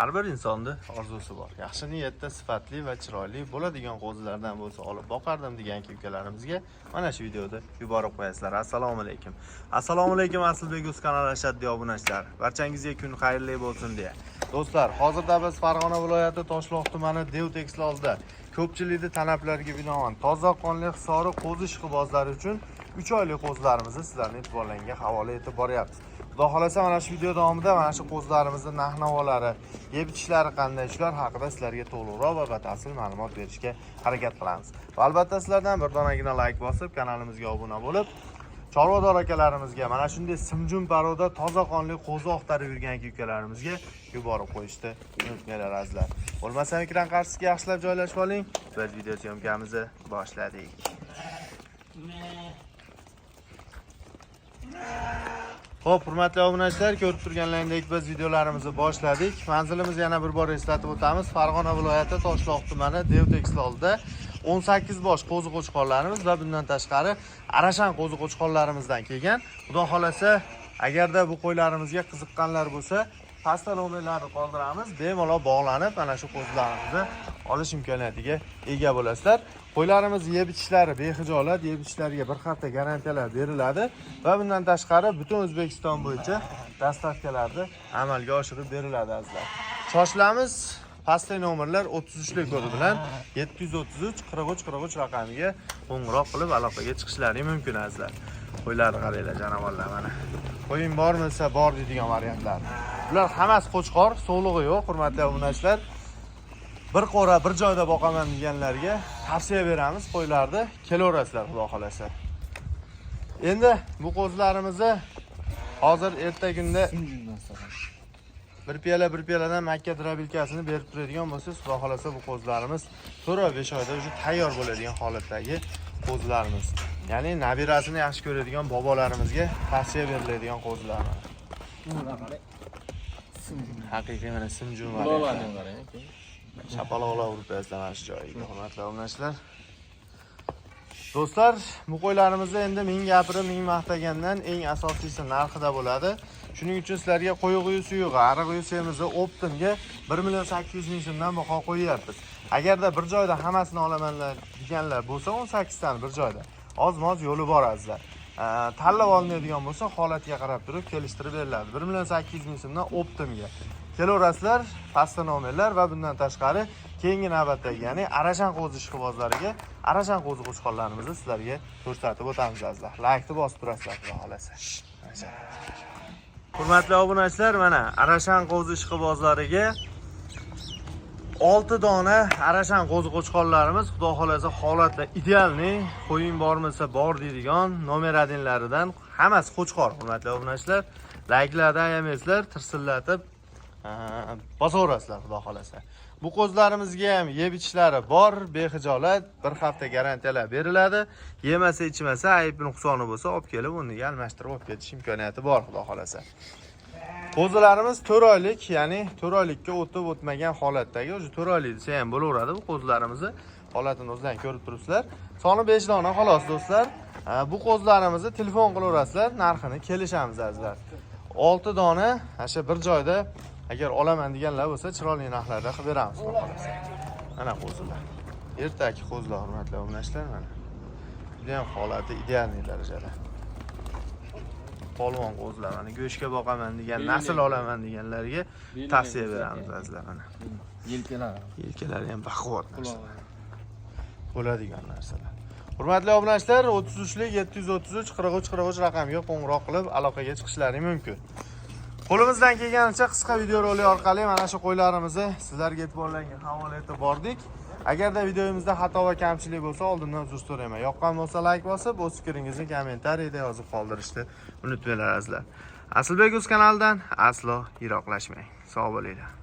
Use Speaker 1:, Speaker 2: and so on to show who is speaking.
Speaker 1: har bir insonni orzusi bor. Yaxshi niyatda sifatli va chiroyli bo'ladigan qo'zilardan bo'lsa olib boqardim degan ukalarimizga mana shu videoda yuborib qo'yasizlar. Assalomu alaykum. Assalomu alaykum aslbek uz kanali ashaddiy obunachilar barchangizga kun xayrli bo'lsin deya. Do'stlar hozirda biz farg'ona viloyati toshloq tumani devtex oldida ko'pchilikni talablarga binoan toza qonli hisori qo'zi ishqibozlari uchun 3 oylik qo'zilarimizni sizlarni e'tiborlaringizga havola etib boryapmiz xudo xohlasa mana shu video davomida mana shu qo'zilarimizni narx navolari yeb ichishlari qanday shular haqida sizlarga to'liqroq va batafsil ma'lumot berishga harakat qilamiz va albatta sizlardan bir donagina layk bosib kanalimizga obuna bo'lib chorvador akalarimizga mana shunday simjun paroda toza qonli qo'zi oqtarib yurgan aka ukalarimizga yuborib qo'yishni unutmanglar azizlar bo'lmasa ekran qarshisiga yaxshilab joylashib oling biz video syomkamizni boshladik Xo'p, hurmatli obunachilar, ko'rib turganlaringdek biz videolarimizni boshladik. Manzilimizni yana bir bor eslatib o'tamiz. Farg'ona viloyati Toshloq tumani Devtex oldida 18 bosh qo'zi qo'chqonlarimiz va bundan tashqari arashan qo'zi qo'chqonlarimizdan kelgan. Xudo xolasa, agarda bu qo'ylarimizga qiziqqanlar bo'lsa, pastda nomerlarni qoldiramiz. Bemalol bog'lanib, mana shu qo'zilarimizni olish imkoniyatiga ega bo'lasizlar. Qo'ylarimiz yeb ichishlari behijolat, yeb ichishlariga bir hafta garantiyalar beriladi va bundan tashqari butun O'zbekiston bo'yicha dastavkalarni amalga oshirib beriladi azizlar. Shoshilamiz. Pastdagi nomerlar 33 lik kodi bilan 733 43 43 raqamiga qo'ng'iroq qilib aloqaga chiqishlari mumkin azizlar. Qo'ylarni qaranglar janavorlar mana. Qo'ying bormi desa bor deydigan variantlar. Bular hammasi qo'chqor, sog'lig'i yo'q, hurmatli obunachilar bir qora bir joyda boqaman deganlarga tavsiya beramiz qo'ylarni kelaverasizlar xudo xolasa endi bu qo'zilarimizni hozir erta kunda bir piyola bir piyoladan makka drabilkasini berib turadigan bo'lsangiz xudo xolasa bu qo'zilarimiz to'rt oy besh oyda уже tayyor bo'ladigan holatdagi qo'zilarimiz ya'ni nabirasini yaxshi ko'radigan bobolarimizga tavsiya beriladigan qo'zilar haqiqiy mana simjun varianti. chapaloqlar urib tashlab mana shu joyiga hurmatli obunachilar. Do'stlar bu qo'ylarimizni endi ming gapirib ming maqtagandan eng asosiysi narxida bo'ladi. Shuning uchun sizlarga qo'y quyi suyug'i ariq quyi semizi optimga bir million sakkiz yuz ming so'mdan baho qo'yyapmiz. Agarda bir joyda hammasini olamanlar deganlar bo'lsa o'n sakkiztani bir joyda. Oz moz yo'li bor azizlar. Э, tanlab olinadigan bo'lsa holatga qarab turib kelishtirib beriladi. Bir million sakkiz yuz ming so'mdan optimga kelaverasizlar pastda nomerlar va bundan tashqari keyingi navbatdagi ya'ni arashan qo'zi ishqibozlariga arashan qo'zi qo'chqorlarimizni sizlarga ko'rsatib o'tamiz azizlar. Laykni bosib turasizlar xudo xohlasa. Hurmatli obunachilar mana arashan qo'zi ishqibozlariga olti dona arashan qo'zi qo'chqonlarimiz xudo xohlasa holatda idealniy qo'ying bormasa bor deydigan nomer adinlaridan hammasi qo'chqor hurmatli obunachilar. Layklarni ayamaysizlar tirsillatib bosaverasizlar xudo xohlasa. Bu qo'zlarimizga ham yeb ichishlari bor behijolat bir hafta garantiyalar beriladi. Yemasa ichmasa ayb nuqsoni bo'lsa olib kelib uni almashtirib olib ketish imkoniyati bor xudo xohlasa. Qo'zilarimiz to'rt oylik ya'ni to'rt oylikka o'tib o'tmagan holatdagi уже to'rt oylik desa ham bo'laveradi. Bu qo'zilarimizni holatini o'zidan ko'rib turibsizlar. Soni besh dona xolos do'stlar. Bu qo'zilarimizni telefon qilaverasizlar narxini kelishamiz azizlar. Olti dona ana shu bir joyda agar olaman deganlar bo'lsa chiroyli narxlarda qilib beramiz. Mana qo'zilar. Ertaki qo'zilar hurmatli obunachilar mana. Judayam holati idealniy darajada polvon qo'zilar mana go'shtga boqaman degan nasl olaman deganlarga tavsiya beramiz azizlar mana.
Speaker 2: Yelkalari
Speaker 1: yelkalari ham baquvvat narsalar bo'ladigan narsalar. Hurmatli obunachilar o'ttiz uchlik yetti yuz o'ttiz uch qirq uch qirq uch raqamiga qo'ng'iroq qilib aloqaga chiqishlari mumkin qo'limizdan kelganicha qisqa videorolik orqali mana shu qo'ylarimizni sizlarga e'tiborlarga havola etib bordik. Agarda videomizda xato va kamchilik bo'lsa oldindan uzr so'rayman. Yoqqan bo'lsa layk bosib o'z fikringizni kommentariyda yozib qoldirishni unutmanglar azizlar. Aslbek uz kanalidan aslo yiroqlashmang. Sog' bo'linglar